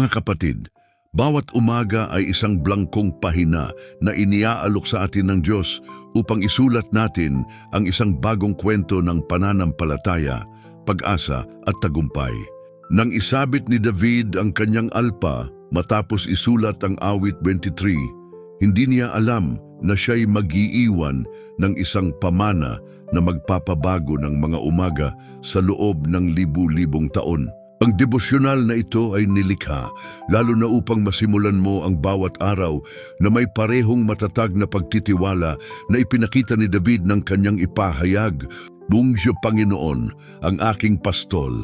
Mga kapatid, bawat umaga ay isang blangkong pahina na iniaalok sa atin ng Diyos upang isulat natin ang isang bagong kwento ng pananampalataya, pag-asa at tagumpay. Nang isabit ni David ang kanyang alpa matapos isulat ang awit 23, hindi niya alam na siya'y mag-iiwan ng isang pamana na magpapabago ng mga umaga sa loob ng libu-libong taon. Ang devosyonal na ito ay nilikha, lalo na upang masimulan mo ang bawat araw na may parehong matatag na pagtitiwala na ipinakita ni David ng kanyang ipahayag, Bungsyo Panginoon, ang aking pastol.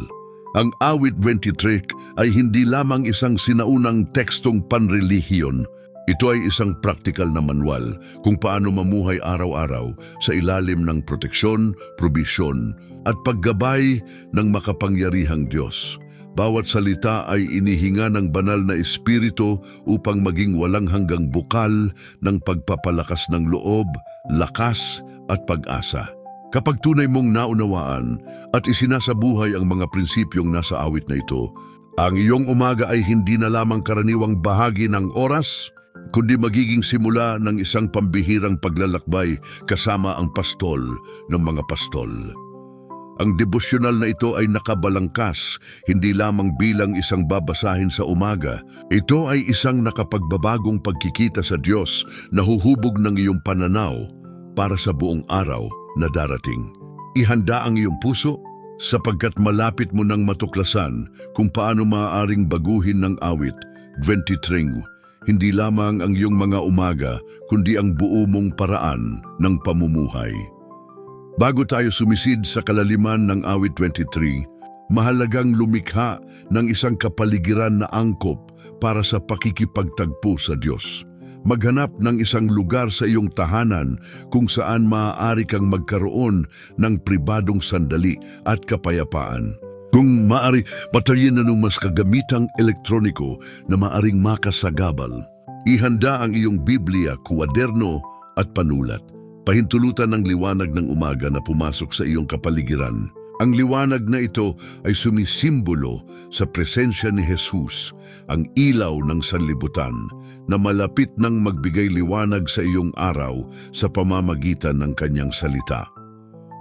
Ang awit 23 ay hindi lamang isang sinaunang tekstong panrelihiyon, ito ay isang praktikal na manual kung paano mamuhay araw-araw sa ilalim ng proteksyon, probisyon at paggabay ng makapangyarihang Diyos. Bawat salita ay inihinga ng banal na espiritu upang maging walang hanggang bukal ng pagpapalakas ng loob, lakas at pag-asa. Kapag tunay mong naunawaan at isinasabuhay ang mga prinsipyong nasa awit na ito, ang iyong umaga ay hindi na lamang karaniwang bahagi ng oras, kundi magiging simula ng isang pambihirang paglalakbay kasama ang pastol ng mga pastol. Ang devosyonal na ito ay nakabalangkas, hindi lamang bilang isang babasahin sa umaga. Ito ay isang nakapagbabagong pagkikita sa Diyos na huhubog ng iyong pananaw para sa buong araw na darating. Ihanda ang iyong puso sapagkat malapit mo nang matuklasan kung paano maaaring baguhin ng awit 23 hindi lamang ang iyong mga umaga, kundi ang buo mong paraan ng pamumuhay. Bago tayo sumisid sa kalaliman ng awit 23, mahalagang lumikha ng isang kapaligiran na angkop para sa pakikipagtagpo sa Diyos. Maghanap ng isang lugar sa iyong tahanan kung saan maaari kang magkaroon ng pribadong sandali at kapayapaan. Kung maari, patayin na ng mas kagamitang elektroniko na maaring makasagabal. Ihanda ang iyong Biblia, kuwaderno at panulat. Pahintulutan ng liwanag ng umaga na pumasok sa iyong kapaligiran. Ang liwanag na ito ay sumisimbolo sa presensya ni Jesus, ang ilaw ng sanlibutan, na malapit nang magbigay liwanag sa iyong araw sa pamamagitan ng kanyang salita.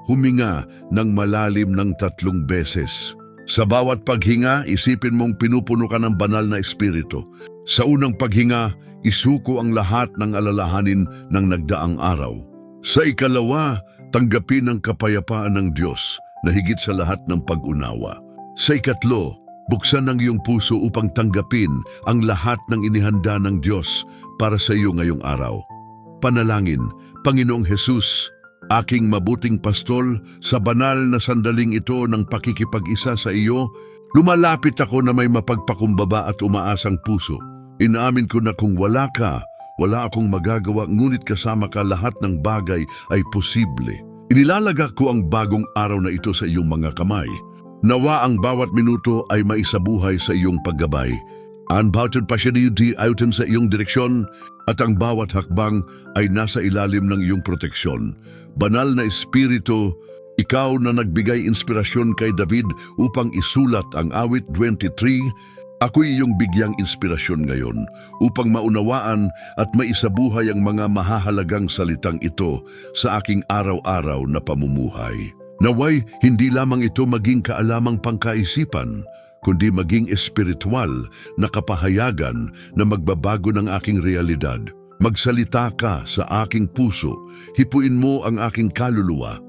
Huminga ng malalim ng tatlong beses. Sa bawat paghinga, isipin mong pinupuno ka ng banal na espiritu. Sa unang paghinga, isuko ang lahat ng alalahanin ng nagdaang araw. Sa ikalawa, tanggapin ang kapayapaan ng Diyos na higit sa lahat ng pag-unawa. Sa ikatlo, buksan ang iyong puso upang tanggapin ang lahat ng inihanda ng Diyos para sa iyo ngayong araw. Panalangin, Panginoong Hesus, aking mabuting pastol, sa banal na sandaling ito ng pakikipag-isa sa iyo, lumalapit ako na may mapagpakumbaba at umaasang puso. Inaamin ko na kung wala ka, wala akong magagawa ngunit kasama ka lahat ng bagay ay posible. Inilalaga ko ang bagong araw na ito sa iyong mga kamay. Nawa ang bawat minuto ay maisabuhay sa iyong paggabay. Unbounded pa siya di ayutin sa iyong direksyon at ang bawat hakbang ay nasa ilalim ng iyong proteksyon. Banal na Espiritu, ikaw na nagbigay inspirasyon kay David upang isulat ang awit 23, ako'y iyong bigyang inspirasyon ngayon upang maunawaan at maisabuhay ang mga mahahalagang salitang ito sa aking araw-araw na pamumuhay. Naway, hindi lamang ito maging kaalamang pangkaisipan, kundi maging espiritual na kapahayagan na magbabago ng aking realidad. Magsalita ka sa aking puso, hipuin mo ang aking kaluluwa,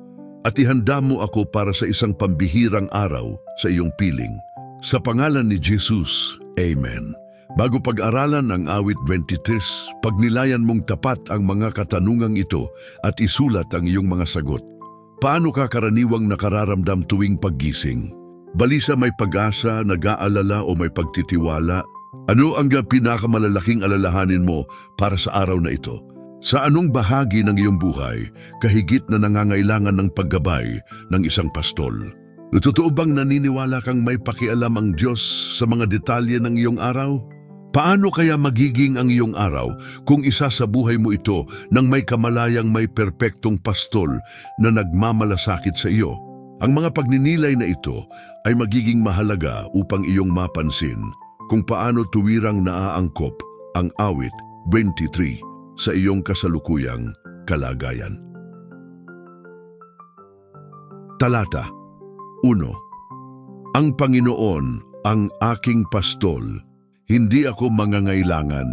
at ihanda mo ako para sa isang pambihirang araw sa iyong piling. Sa pangalan ni Jesus, Amen. Bago pag-aralan ang awit 23, pagnilayan mong tapat ang mga katanungang ito at isulat ang iyong mga sagot. Paano ka karaniwang nakararamdam tuwing paggising? Balisa may pag-asa, nag-aalala o may pagtitiwala? Ano ang pinakamalalaking alalahanin mo para sa araw na ito? Sa anong bahagi ng iyong buhay kahigit na nangangailangan ng paggabay ng isang pastol? Totoo bang naniniwala kang may pakialam ang Diyos sa mga detalye ng iyong araw? Paano kaya magiging ang iyong araw kung isa sa buhay mo ito nang may kamalayang may perpektong pastol na nagmamalasakit sa iyo? Ang mga pagninilay na ito ay magiging mahalaga upang iyong mapansin kung paano tuwirang naaangkop ang awit 23 sa iyong kasalukuyang kalagayan. Talata 1. Ang Panginoon ang aking pastol, hindi ako mangangailangan.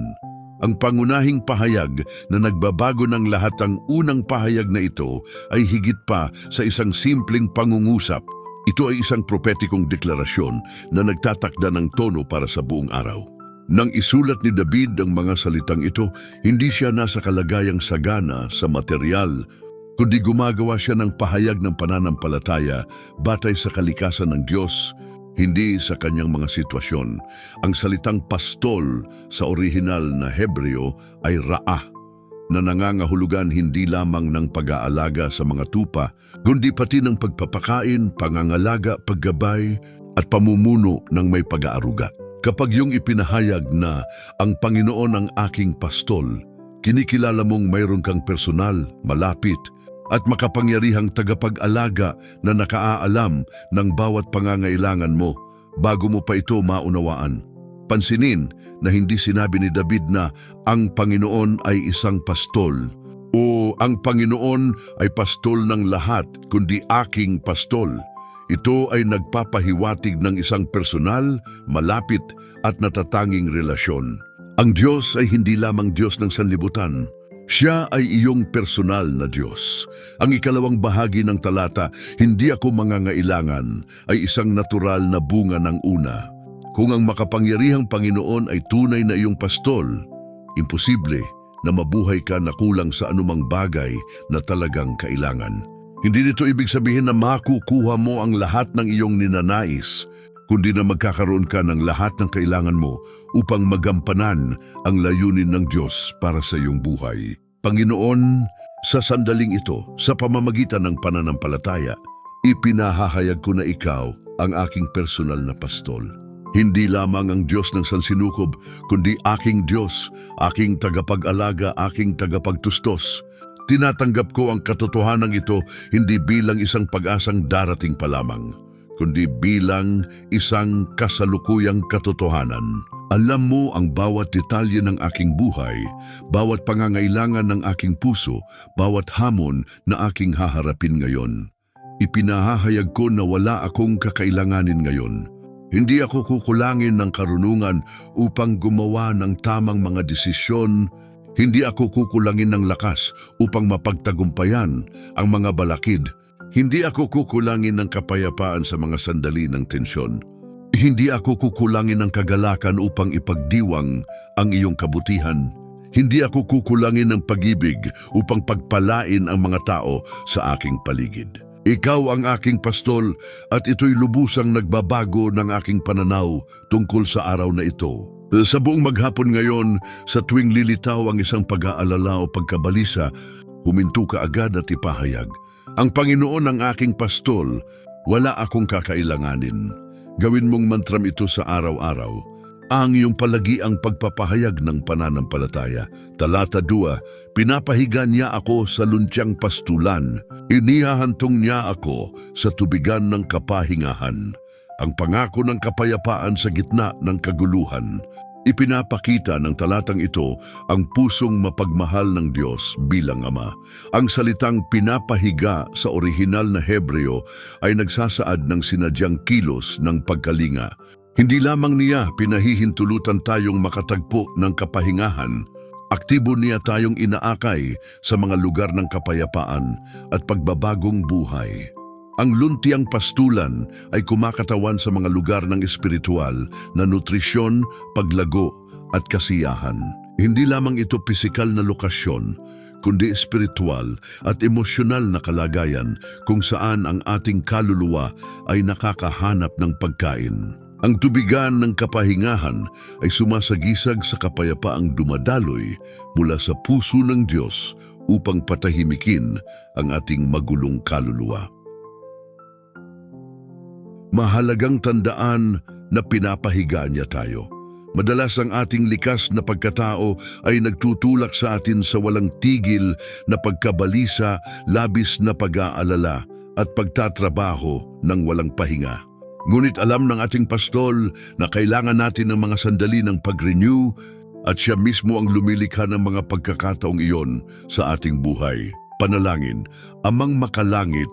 Ang pangunahing pahayag na nagbabago ng lahat ang unang pahayag na ito ay higit pa sa isang simpleng pangungusap. Ito ay isang propetikong deklarasyon na nagtatakda ng tono para sa buong araw. Nang isulat ni David ang mga salitang ito, hindi siya nasa kalagayang sagana sa material, kundi gumagawa siya ng pahayag ng pananampalataya batay sa kalikasan ng Diyos, hindi sa kanyang mga sitwasyon. Ang salitang pastol sa orihinal na Hebreo ay ra'ah, na nangangahulugan hindi lamang ng pag-aalaga sa mga tupa, kundi pati ng pagpapakain, pangangalaga, paggabay, at pamumuno ng may pag-aaruga. Kapag yung ipinahayag na ang Panginoon ang aking pastol, kinikilala mong mayroon kang personal, malapit, at makapangyarihang tagapag-alaga na nakaaalam ng bawat pangangailangan mo bago mo pa ito maunawaan. Pansinin na hindi sinabi ni David na ang Panginoon ay isang pastol o ang Panginoon ay pastol ng lahat kundi aking pastol. Ito ay nagpapahiwatig ng isang personal, malapit at natatanging relasyon. Ang Diyos ay hindi lamang Diyos ng sanlibutan. Siya ay iyong personal na Diyos. Ang ikalawang bahagi ng talata, hindi ako mangangailangan, ay isang natural na bunga ng una. Kung ang makapangyarihang Panginoon ay tunay na iyong pastol, imposible na mabuhay ka na kulang sa anumang bagay na talagang kailangan. Hindi nito ibig sabihin na makukuha mo ang lahat ng iyong ninanais, kundi na magkakaroon ka ng lahat ng kailangan mo upang magampanan ang layunin ng Diyos para sa iyong buhay. Panginoon, sa sandaling ito, sa pamamagitan ng pananampalataya, ipinahahayag ko na ikaw ang aking personal na pastol. Hindi lamang ang Diyos ng sansinukob, kundi aking Diyos, aking tagapag-alaga, aking tagapagtustos. Tinatanggap ko ang katotohanan ito hindi bilang isang pag-asang darating pa lamang, kundi bilang isang kasalukuyang katotohanan. Alam mo ang bawat detalye ng aking buhay, bawat pangangailangan ng aking puso, bawat hamon na aking haharapin ngayon. Ipinahahayag ko na wala akong kakailanganin ngayon. Hindi ako kukulangin ng karunungan upang gumawa ng tamang mga desisyon. Hindi ako kukulangin ng lakas upang mapagtagumpayan ang mga balakid. Hindi ako kukulangin ng kapayapaan sa mga sandali ng tensyon. Hindi ako kukulangin ng kagalakan upang ipagdiwang ang iyong kabutihan. Hindi ako kukulangin ng pag-ibig upang pagpalain ang mga tao sa aking paligid. Ikaw ang aking pastol at ito'y lubusang nagbabago ng aking pananaw tungkol sa araw na ito. Sa buong maghapon ngayon, sa tuwing lilitaw ang isang pag-aalala o pagkabalisa, huminto ka agad at ipahayag. Ang Panginoon ang aking pastol, wala akong kakailanganin. Gawin mong mantram ito sa araw-araw. Ang iyong palagi ang pagpapahayag ng pananampalataya. Talata 2, pinapahiga niya ako sa luntyang pastulan. Inihahantong niya ako sa tubigan ng kapahingahan. Ang pangako ng kapayapaan sa gitna ng kaguluhan. Ipinapakita ng talatang ito ang pusong mapagmahal ng Diyos bilang Ama. Ang salitang pinapahiga sa orihinal na Hebreo ay nagsasaad ng sinadyang kilos ng pagkalinga. Hindi lamang niya pinahihintulutan tayong makatagpo ng kapahingahan, aktibo niya tayong inaakay sa mga lugar ng kapayapaan at pagbabagong buhay. Ang luntiang pastulan ay kumakatawan sa mga lugar ng espiritual na nutrisyon, paglago at kasiyahan. Hindi lamang ito pisikal na lokasyon, kundi espiritual at emosyonal na kalagayan kung saan ang ating kaluluwa ay nakakahanap ng pagkain. Ang tubigan ng kapahingahan ay sumasagisag sa kapayapaang dumadaloy mula sa puso ng Diyos upang patahimikin ang ating magulong kaluluwa. Mahalagang tandaan na pinapahiga niya tayo. Madalas ang ating likas na pagkatao ay nagtutulak sa atin sa walang tigil na pagkabalisa, labis na pag-aalala at pagtatrabaho ng walang pahinga. Ngunit alam ng ating pastol na kailangan natin ng mga sandali ng pag-renew at siya mismo ang lumilikha ng mga pagkakataong iyon sa ating buhay. Panalangin, amang makalangit,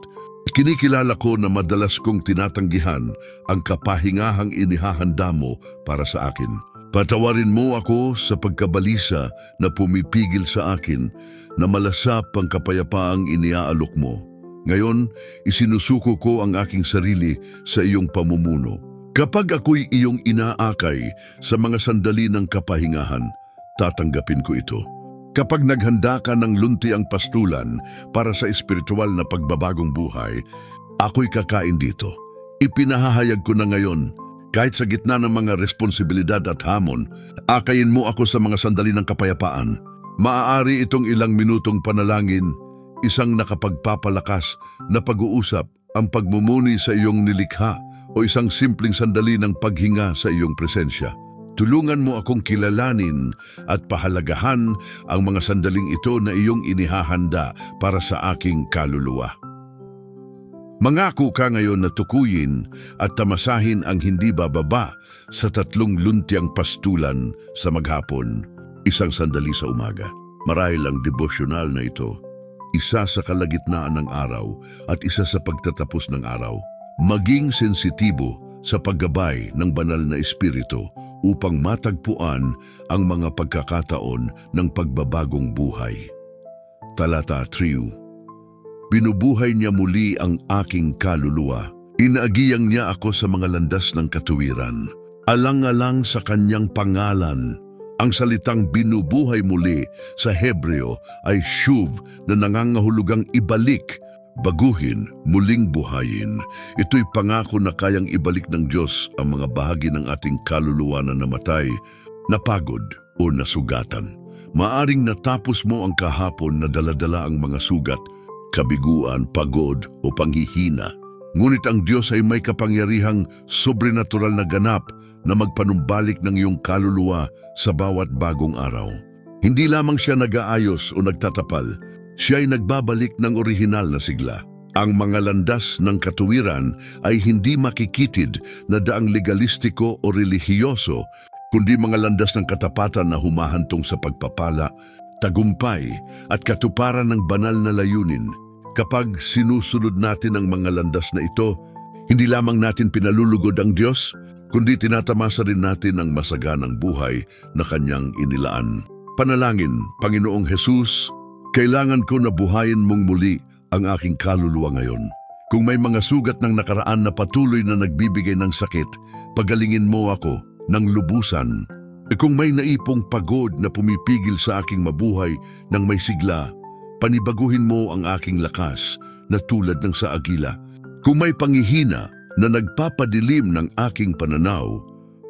kinikilala ko na madalas kong tinatanggihan ang kapahingahang inihahanda mo para sa akin. Patawarin mo ako sa pagkabalisa na pumipigil sa akin na malasap ang kapayapaang iniaalok mo. Ngayon, isinusuko ko ang aking sarili sa iyong pamumuno. Kapag ako'y iyong inaakay sa mga sandali ng kapahingahan, tatanggapin ko ito. Kapag naghanda ka ng lunti ang pastulan para sa espiritual na pagbabagong buhay, ako'y kakain dito. Ipinahahayag ko na ngayon, kahit sa gitna ng mga responsibilidad at hamon, akayin mo ako sa mga sandali ng kapayapaan. Maaari itong ilang minutong panalangin, isang nakapagpapalakas na pag-uusap, ang pagmumuni sa iyong nilikha o isang simpleng sandali ng paghinga sa iyong presensya. Tulungan mo akong kilalanin at pahalagahan ang mga sandaling ito na iyong inihahanda para sa aking kaluluwa. Mangako ka ngayon na tukuyin at tamasahin ang hindi bababa sa tatlong luntiang pastulan sa maghapon, isang sandali sa umaga. Marahil ang devosyonal na ito, isa sa kalagitnaan ng araw at isa sa pagtatapos ng araw. Maging sensitibo sa paggabay ng banal na espiritu upang matagpuan ang mga pagkakataon ng pagbabagong buhay. Talata 3 Binubuhay niya muli ang aking kaluluwa. Inaagiyang niya ako sa mga landas ng katuwiran. Alang-alang sa kanyang pangalan, ang salitang binubuhay muli sa Hebreo ay shuv na nangangahulugang ibalik, baguhin, muling buhayin. Ito'y pangako na kayang ibalik ng Diyos ang mga bahagi ng ating kaluluwa na namatay, napagod o nasugatan. Maaring natapos mo ang kahapon na daladala ang mga sugat, kabiguan, pagod o panghihina. Ngunit ang Diyos ay may kapangyarihang sobrenatural na ganap na magpanumbalik ng iyong kaluluwa sa bawat bagong araw. Hindi lamang siya nag-aayos o nagtatapal, siya ay nagbabalik ng orihinal na sigla. Ang mga landas ng katuwiran ay hindi makikitid na daang legalistiko o relihiyoso, kundi mga landas ng katapatan na humahantong sa pagpapala, tagumpay at katuparan ng banal na layunin. Kapag sinusunod natin ang mga landas na ito, hindi lamang natin pinalulugod ang Diyos, kundi tinatamasa rin natin ang masaganang buhay na Kanyang inilaan. Panalangin, Panginoong Hesus, kailangan ko na buhayin mong muli ang aking kaluluwa ngayon. Kung may mga sugat ng nakaraan na patuloy na nagbibigay ng sakit, pagalingin mo ako ng lubusan. E kung may naipong pagod na pumipigil sa aking mabuhay ng may sigla, panibaguhin mo ang aking lakas na tulad ng sa agila. Kung may pangihina na nagpapadilim ng aking pananaw,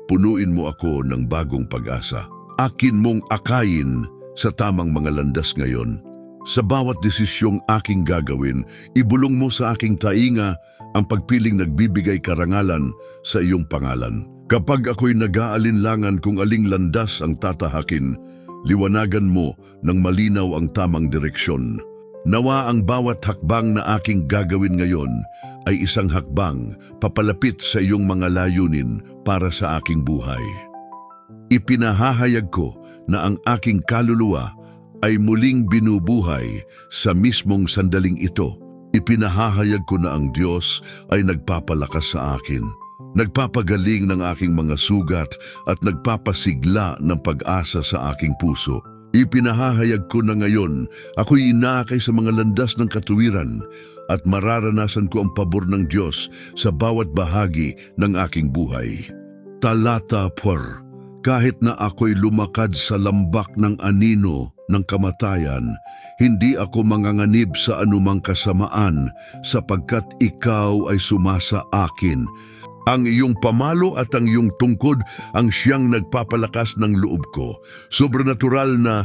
punuin mo ako ng bagong pag-asa. Akin mong akayin sa tamang mga landas ngayon. Sa bawat desisyong aking gagawin, ibulong mo sa aking tainga ang pagpiling nagbibigay karangalan sa iyong pangalan. Kapag ako'y nag-aalinlangan kung aling landas ang tatahakin, liwanagan mo ng malinaw ang tamang direksyon. Nawa ang bawat hakbang na aking gagawin ngayon ay isang hakbang papalapit sa iyong mga layunin para sa aking buhay. Ipinahahayag ko na ang aking kaluluwa ay muling binubuhay sa mismong sandaling ito. Ipinahahayag ko na ang Diyos ay nagpapalakas sa akin, nagpapagaling ng aking mga sugat at nagpapasigla ng pag-asa sa aking puso. Ipinahahayag ko na ngayon, ako'y inaakay sa mga landas ng katuwiran at mararanasan ko ang pabor ng Diyos sa bawat bahagi ng aking buhay. Talata 4 Kahit na ako'y lumakad sa lambak ng anino ng kamatayan, hindi ako manganganib sa anumang kasamaan sapagkat ikaw ay sumasa akin. Ang iyong pamalo at ang iyong tungkod ang siyang nagpapalakas ng loob ko. Sobrenatural na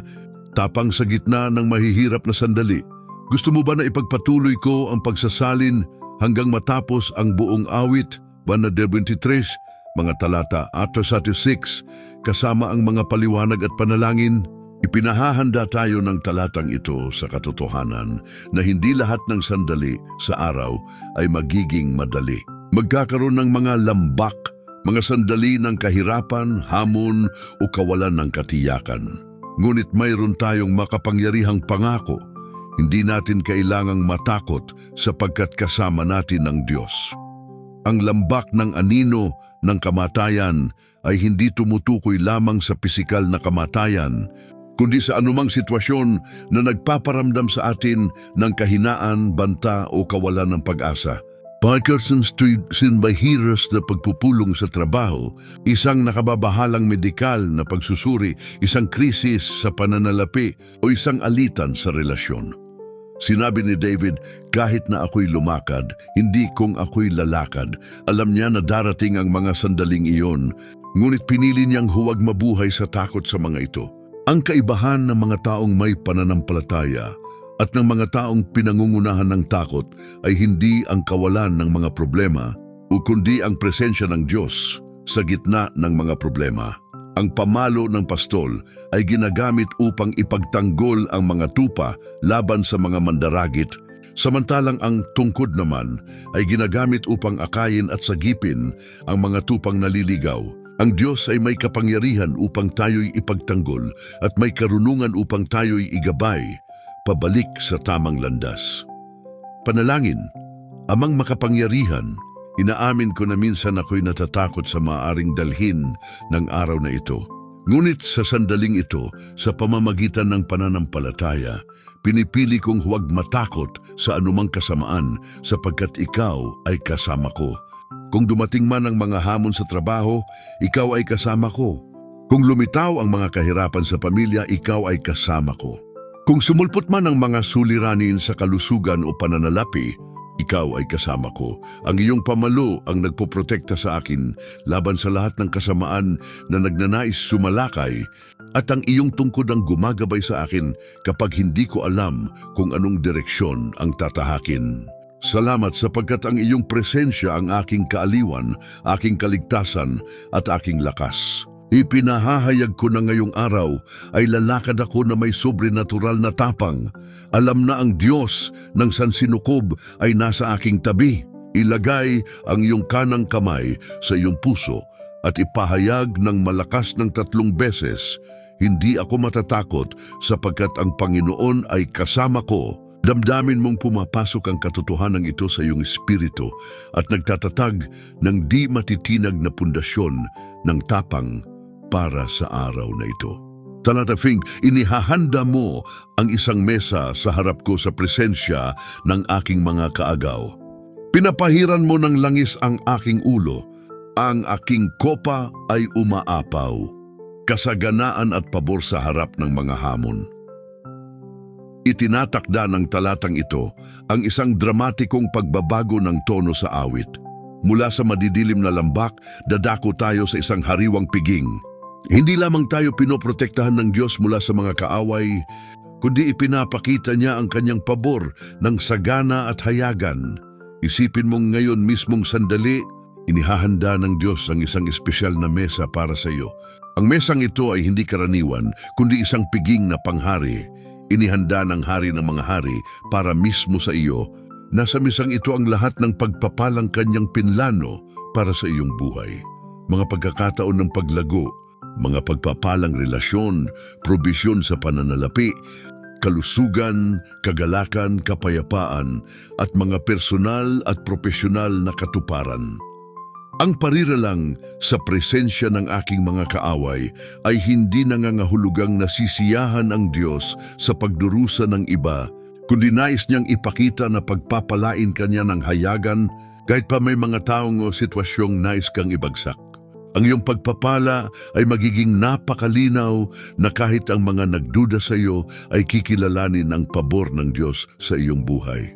tapang sa gitna ng mahihirap na sandali. Gusto mo ba na ipagpatuloy ko ang pagsasalin hanggang matapos ang buong awit? 123, mga talata 4 6, kasama ang mga paliwanag at panalangin? Ipinahahanda tayo ng talatang ito sa katotohanan na hindi lahat ng sandali sa araw ay magiging madali. Magkakaroon ng mga lambak, mga sandali ng kahirapan, hamon o kawalan ng katiyakan. Ngunit mayroon tayong makapangyarihang pangako. Hindi natin kailangang matakot sapagkat kasama natin ang Diyos. Ang lambak ng anino ng kamatayan ay hindi tumutukoy lamang sa pisikal na kamatayan, kundi sa anumang sitwasyon na nagpaparamdam sa atin ng kahinaan, banta o kawalan ng pag-asa. Parkinson's Street sinbahiras na pagpupulong sa trabaho, isang nakababahalang medikal na pagsusuri, isang krisis sa pananalapi o isang alitan sa relasyon. Sinabi ni David, kahit na ako'y lumakad, hindi kung ako'y lalakad. Alam niya na darating ang mga sandaling iyon, ngunit pinili niyang huwag mabuhay sa takot sa mga ito. Ang kaibahan ng mga taong may pananampalataya at ng mga taong pinangungunahan ng takot ay hindi ang kawalan ng mga problema o kundi ang presensya ng Diyos sa gitna ng mga problema. Ang pamalo ng pastol ay ginagamit upang ipagtanggol ang mga tupa laban sa mga mandaragit, samantalang ang tungkod naman ay ginagamit upang akayin at sagipin ang mga tupang naliligaw. Ang Diyos ay may kapangyarihan upang tayo'y ipagtanggol at may karunungan upang tayo'y igabay pabalik sa tamang landas. Panalangin, amang makapangyarihan, inaamin ko na minsan ako'y natatakot sa maaring dalhin ng araw na ito. Ngunit sa sandaling ito, sa pamamagitan ng pananampalataya, pinipili kong huwag matakot sa anumang kasamaan sapagkat ikaw ay kasama ko. Kung dumating man ang mga hamon sa trabaho, ikaw ay kasama ko. Kung lumitaw ang mga kahirapan sa pamilya, ikaw ay kasama ko. Kung sumulpot man ang mga suliranin sa kalusugan o pananalapi, ikaw ay kasama ko. Ang iyong pamalo ang nagpoprotekta sa akin laban sa lahat ng kasamaan na nagnanais sumalakay at ang iyong tungkod ang gumagabay sa akin kapag hindi ko alam kung anong direksyon ang tatahakin. Salamat sapagkat ang iyong presensya ang aking kaaliwan, aking kaligtasan at aking lakas. Ipinahahayag ko na ngayong araw ay lalakad ako na may sobrenatural na tapang. Alam na ang Diyos ng sansinukob ay nasa aking tabi. Ilagay ang iyong kanang kamay sa iyong puso at ipahayag ng malakas ng tatlong beses, Hindi ako matatakot sapagkat ang Panginoon ay kasama ko. Damdamin mong pumapasok ang katotohanan ito sa iyong espiritu at nagtatatag ng di matitinag na pundasyon ng tapang para sa araw na ito. Talatafing, inihahanda mo ang isang mesa sa harap ko sa presensya ng aking mga kaagaw. Pinapahiran mo ng langis ang aking ulo, ang aking kopa ay umaapaw, kasaganaan at pabor sa harap ng mga hamon. Itinatakda ng talatang ito ang isang dramatikong pagbabago ng tono sa awit. Mula sa madidilim na lambak, dadako tayo sa isang hariwang piging. Hindi lamang tayo pinoprotektahan ng Diyos mula sa mga kaaway, kundi ipinapakita niya ang kanyang pabor ng sagana at hayagan. Isipin mong ngayon mismong sandali, inihahanda ng Diyos ang isang espesyal na mesa para sa iyo. Ang mesang ito ay hindi karaniwan, kundi isang piging na panghari. Inihanda ng hari ng mga hari para mismo sa iyo. Nasa mesang ito ang lahat ng pagpapalang kanyang pinlano para sa iyong buhay. Mga pagkakataon ng paglago, mga pagpapalang relasyon, probisyon sa pananalapi, kalusugan, kagalakan, kapayapaan, at mga personal at profesional na katuparan. Ang pariralang sa presensya ng aking mga kaaway ay hindi nangangahulugang nasisiyahan ang Diyos sa pagdurusa ng iba, kundi nais niyang ipakita na pagpapalain kanya ng hayagan kahit pa may mga taong o sitwasyong nais kang ibagsak. Ang iyong pagpapala ay magiging napakalinaw na kahit ang mga nagduda sa iyo ay kikilalanin ang pabor ng Diyos sa iyong buhay.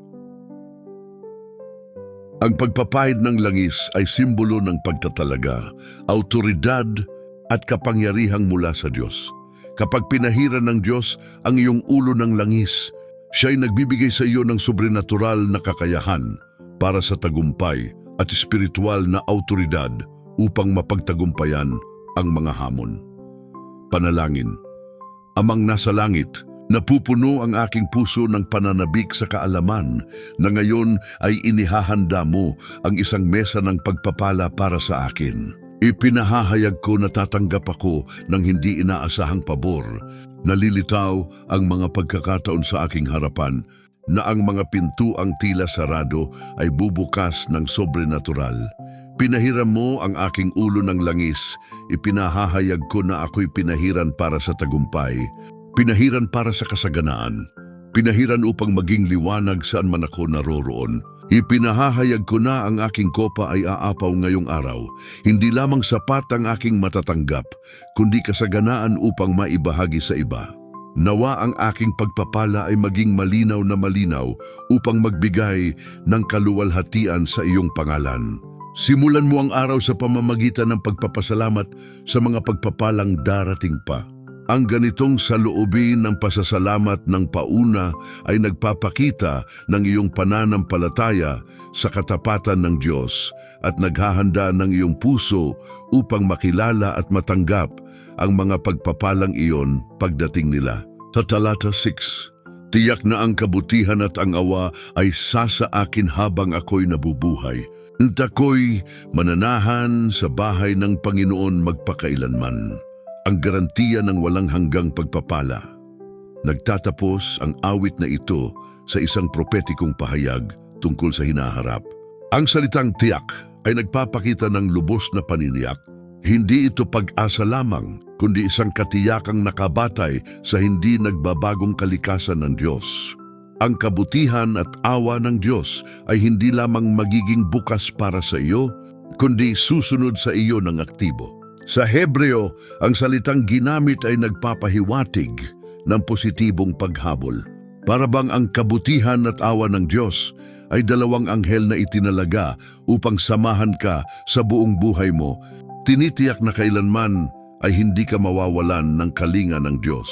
Ang pagpapahid ng langis ay simbolo ng pagtatalaga, autoridad at kapangyarihang mula sa Diyos. Kapag pinahiran ng Diyos ang iyong ulo ng langis, siya ay nagbibigay sa iyo ng sobrenatural na kakayahan para sa tagumpay at espiritual na autoridad upang mapagtagumpayan ang mga hamon. Panalangin, Amang nasa langit, Napupuno ang aking puso ng pananabik sa kaalaman na ngayon ay inihahanda mo ang isang mesa ng pagpapala para sa akin. Ipinahahayag ko na tatanggap ako ng hindi inaasahang pabor. Nalilitaw ang mga pagkakataon sa aking harapan na ang mga pintuang tila sarado ay bubukas ng sobrenatural. Pinahiram mo ang aking ulo ng langis, ipinahahayag ko na ako'y pinahiran para sa tagumpay, pinahiran para sa kasaganaan, pinahiran upang maging liwanag saan man ako naroroon. Ipinahahayag ko na ang aking kopa ay aapaw ngayong araw, hindi lamang sapat ang aking matatanggap, kundi kasaganaan upang maibahagi sa iba. Nawa ang aking pagpapala ay maging malinaw na malinaw upang magbigay ng kaluwalhatian sa iyong pangalan. Simulan mo ang araw sa pamamagitan ng pagpapasalamat sa mga pagpapalang darating pa. Ang ganitong saloobin ng pasasalamat ng pauna ay nagpapakita ng iyong pananampalataya sa katapatan ng Diyos at naghahanda ng iyong puso upang makilala at matanggap ang mga pagpapalang iyon pagdating nila. Sa talata 6, Tiyak na ang kabutihan at ang awa ay sasa akin habang ako'y nabubuhay. At ako'y mananahan sa bahay ng Panginoon magpakailanman. Ang garantiya ng walang hanggang pagpapala. Nagtatapos ang awit na ito sa isang propetikong pahayag tungkol sa hinaharap. Ang salitang tiyak ay nagpapakita ng lubos na paniniyak. Hindi ito pag-asa lamang, kundi isang katiyakang nakabatay sa hindi nagbabagong kalikasan ng Diyos. Ang kabutihan at awa ng Diyos ay hindi lamang magiging bukas para sa iyo, kundi susunod sa iyo ng aktibo. Sa Hebreo, ang salitang ginamit ay nagpapahiwatig ng positibong paghabol. Para bang ang kabutihan at awa ng Diyos ay dalawang anghel na itinalaga upang samahan ka sa buong buhay mo, tinitiyak na kailanman ay hindi ka mawawalan ng kalinga ng Diyos.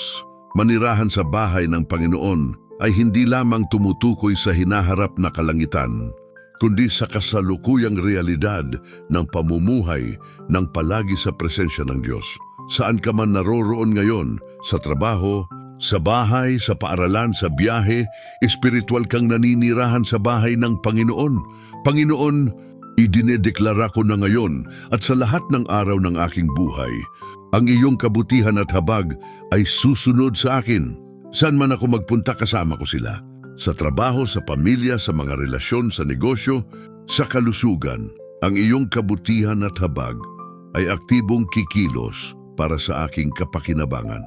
Manirahan sa bahay ng Panginoon ay hindi lamang tumutukoy sa hinaharap na kalangitan, kundi sa kasalukuyang realidad ng pamumuhay ng palagi sa presensya ng Diyos. Saan ka man naroroon ngayon, sa trabaho, sa bahay, sa paaralan, sa biyahe, espiritual kang naninirahan sa bahay ng Panginoon. Panginoon, idinedeklara ko na ngayon at sa lahat ng araw ng aking buhay, ang iyong kabutihan at habag ay susunod sa akin. Saan man ako magpunta kasama ko sila. Sa trabaho, sa pamilya, sa mga relasyon, sa negosyo, sa kalusugan, ang iyong kabutihan at habag ay aktibong kikilos para sa aking kapakinabangan.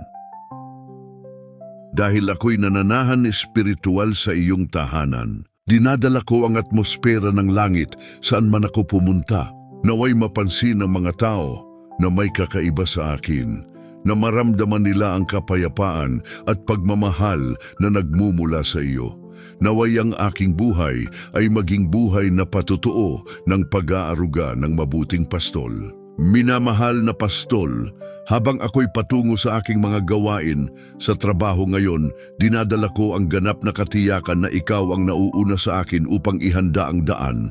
Dahil ako'y nananahan espiritual sa iyong tahanan, dinadala ko ang atmosfera ng langit saan man ako pumunta. Naway mapansin ng mga tao na may kakaiba sa akin, na maramdaman nila ang kapayapaan at pagmamahal na nagmumula sa iyo. Naway ang aking buhay ay maging buhay na patutuo ng pag-aaruga ng mabuting pastol. Minamahal na pastol, habang ako'y patungo sa aking mga gawain sa trabaho ngayon, dinadala ko ang ganap na katiyakan na ikaw ang nauuna sa akin upang ihanda ang daan.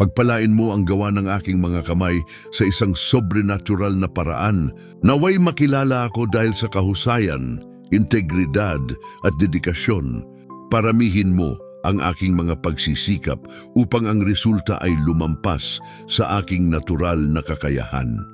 Pagpalain mo ang gawa ng aking mga kamay sa isang sobrenatural na paraan. Naway makilala ako dahil sa kahusayan, integridad at dedikasyon. Paramihin mo ang aking mga pagsisikap upang ang resulta ay lumampas sa aking natural na kakayahan.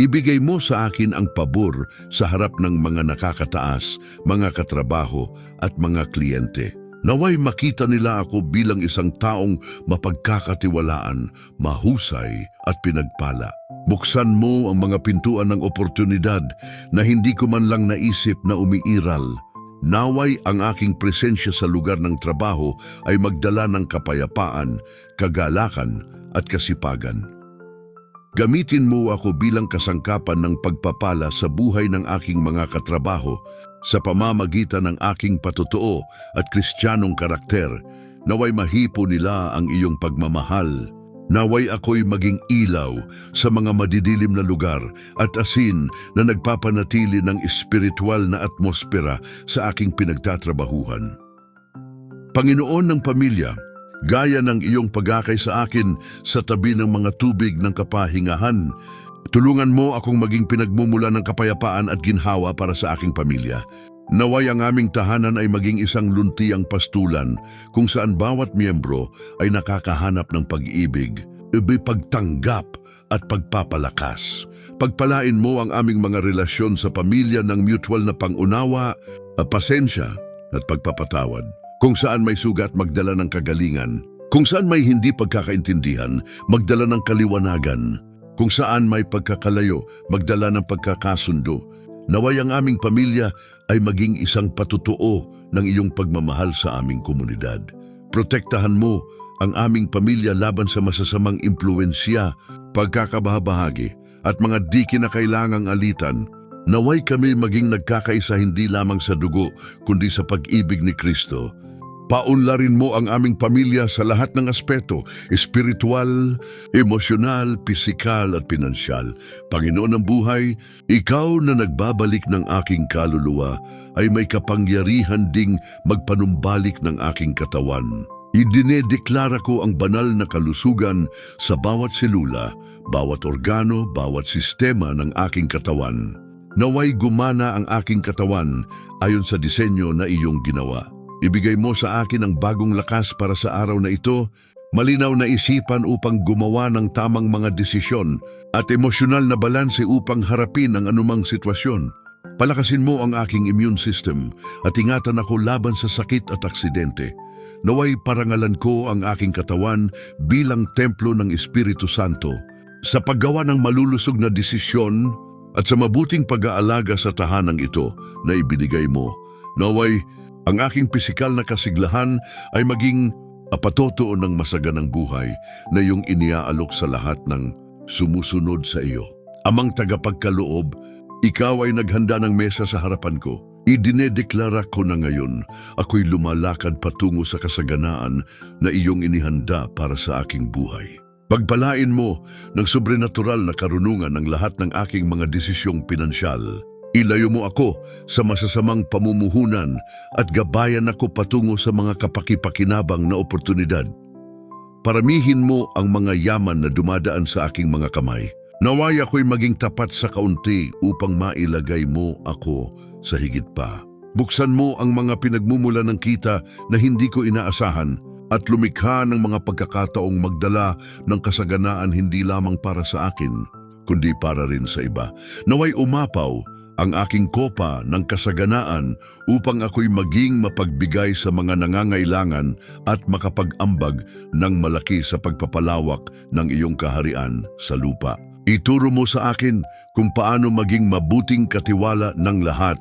Ibigay mo sa akin ang pabor sa harap ng mga nakakataas, mga katrabaho at mga kliyente. Naway makita nila ako bilang isang taong mapagkakatiwalaan, mahusay at pinagpala. Buksan mo ang mga pintuan ng oportunidad na hindi ko man lang naisip na umiiral. Naway ang aking presensya sa lugar ng trabaho ay magdala ng kapayapaan, kagalakan at kasipagan. Gamitin mo ako bilang kasangkapan ng pagpapala sa buhay ng aking mga katrabaho sa pamamagitan ng aking patutuo at kristyanong karakter, naway mahipo nila ang iyong pagmamahal. Naway ako'y maging ilaw sa mga madidilim na lugar at asin na nagpapanatili ng espiritual na atmosfera sa aking pinagtatrabahuhan. Panginoon ng pamilya, gaya ng iyong pagakay sa akin sa tabi ng mga tubig ng kapahingahan, tulungan mo akong maging pinagmumula ng kapayapaan at ginhawa para sa aking pamilya. Naway ang aming tahanan ay maging isang luntiang pastulan kung saan bawat miyembro ay nakakahanap ng pag-ibig, ibi pagtanggap at pagpapalakas. Pagpalain mo ang aming mga relasyon sa pamilya ng mutual na pangunawa, ah, pasensya at pagpapatawad. Kung saan may sugat magdala ng kagalingan, kung saan may hindi pagkakaintindihan, magdala ng kaliwanagan, kung saan may pagkakalayo, magdala ng pagkakasundo. Naway ang aming pamilya ay maging isang patutuo ng iyong pagmamahal sa aming komunidad. Protektahan mo ang aming pamilya laban sa masasamang impluensya, pagkakabahabahagi at mga di kinakailangang alitan. Naway kami maging nagkakaisa hindi lamang sa dugo kundi sa pag-ibig ni Kristo. Paunlarin mo ang aming pamilya sa lahat ng aspeto, espiritual, emosyonal, pisikal at pinansyal. Panginoon ng buhay, ikaw na nagbabalik ng aking kaluluwa ay may kapangyarihan ding magpanumbalik ng aking katawan. Idinedeklara ko ang banal na kalusugan sa bawat selula, bawat organo, bawat sistema ng aking katawan. Naway gumana ang aking katawan ayon sa disenyo na iyong ginawa. Ibigay mo sa akin ang bagong lakas para sa araw na ito, malinaw na isipan upang gumawa ng tamang mga desisyon at emosyonal na balanse upang harapin ang anumang sitwasyon. Palakasin mo ang aking immune system at ingatan ako laban sa sakit at aksidente. Naway parangalan ko ang aking katawan bilang templo ng Espiritu Santo sa paggawa ng malulusog na desisyon at sa mabuting pag-aalaga sa tahanang ito na ibinigay mo. Naway, ang aking pisikal na kasiglahan ay maging apatoto ng masaganang buhay na iyong iniaalok sa lahat ng sumusunod sa iyo. Amang tagapagkaloob, ikaw ay naghanda ng mesa sa harapan ko. Idinedeklara ko na ngayon, ako'y lumalakad patungo sa kasaganaan na iyong inihanda para sa aking buhay. Pagpalain mo ng sobrenatural na karunungan ng lahat ng aking mga desisyong pinansyal. Ilayo mo ako sa masasamang pamumuhunan at gabayan ako patungo sa mga kapakipakinabang na oportunidad. Paramihin mo ang mga yaman na dumadaan sa aking mga kamay. Naway ako'y maging tapat sa kaunti upang mailagay mo ako sa higit pa. Buksan mo ang mga pinagmumula ng kita na hindi ko inaasahan at lumikha ng mga pagkakataong magdala ng kasaganaan hindi lamang para sa akin, kundi para rin sa iba. Naway umapaw ang aking kopa ng kasaganaan upang ako'y maging mapagbigay sa mga nangangailangan at makapag-ambag ng malaki sa pagpapalawak ng iyong kaharian sa lupa. Ituro mo sa akin kung paano maging mabuting katiwala ng lahat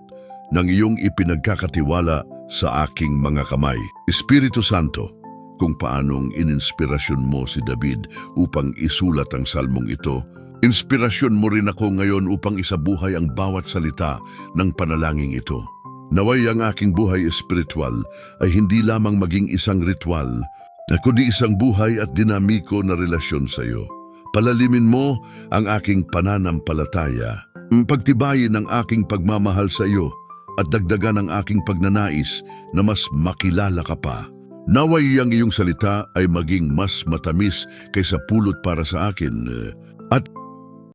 ng iyong ipinagkakatiwala sa aking mga kamay. Espiritu Santo, kung paanong ininspirasyon mo si David upang isulat ang salmong ito, inspirasyon mo rin ako ngayon upang isabuhay ang bawat salita ng panalangin ito. Naway ang aking buhay espiritual ay hindi lamang maging isang ritual, kundi isang buhay at dinamiko na relasyon sa iyo. Palalimin mo ang aking pananampalataya. Pagtibayin ang aking pagmamahal sa iyo at dagdagan ang aking pagnanais na mas makilala ka pa. Naway ang iyong salita ay maging mas matamis kaysa pulot para sa akin.